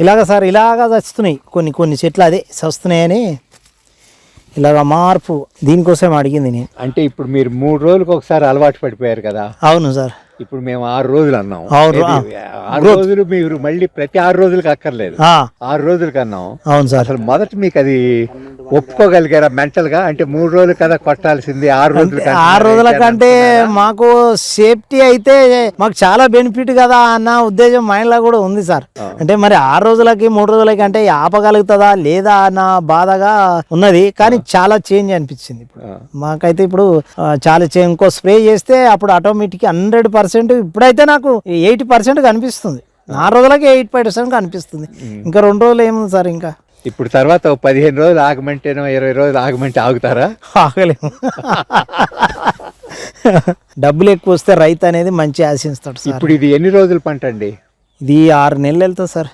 ఇలాగ సార్ ఇలాగ చస్తున్నాయి. కొన్ని కొన్ని చెట్లు అదే చస్తున్నాయని ఇలాగ మార్పు దీనికోసం అడిగింది నేను. అంటే ఇప్పుడు మీరు మూడు రోజులకు ఒకసారి అలవాటు పడిపోయారు కదా? అవును సార్. ఇప్పుడు మేము ఆరు రోజులు అన్నాం. ఆరు రోజులు మీరు మళ్ళీ ప్రతి ఆరు రోజులకి అక్కర్లేదు. ఆరు రోజులకి అన్నాం. అవును సార్. అసలు మొదట మీకు అది ఒప్పుకోగలిగారా మెంటల్గా అంటే మూడు రోజులు కదా కొట్టాల్సింది ఆరు రోజులు ఆరు రోజుల కంటే మాకు సేఫ్టీ అయితే మాకు చాలా బెనిఫిట్ కదా అన్న ఉద్దేశం మైండ్లో కూడా ఉంది సార్. అంటే మరి ఆరు రోజులకి మూడు రోజులకి అంటే ఆపగలుగుతుందా లేదా అన్న బాధగా ఉన్నది. కానీ చాలా చేంజ్ అనిపించింది ఇప్పుడు. మాకైతే ఇప్పుడు చాలా ఇంకో స్ప్రే చేస్తే అప్పుడు ఆటోమేటిక్ హండ్రెడ్ పర్సెంట్ ఇప్పుడైతే నాకు ఎయిటీ పర్సెంట్ కనిపిస్తుంది. నాలుగు రోజులకి ఎయిట్ పర్సెంట్ కనిపిస్తుంది. ఇంకా రెండు రోజులు ఏముంది సార్ ఇంకా? ఇప్పుడు తర్వాత పదిహేను రోజులు ఆగమంటేనో ఇరవై రోజులు ఆగమంటే ఆగుతారా? ఆగలేము. డబ్బులు ఎక్కువ వస్తే రైతు అనేది మంచి ఆశిస్తాడు సార్. ఇప్పుడు ఇది ఎన్ని రోజులు పంట అండి? ఇది ఆరు నెలలు వెళ్తుంది సార్.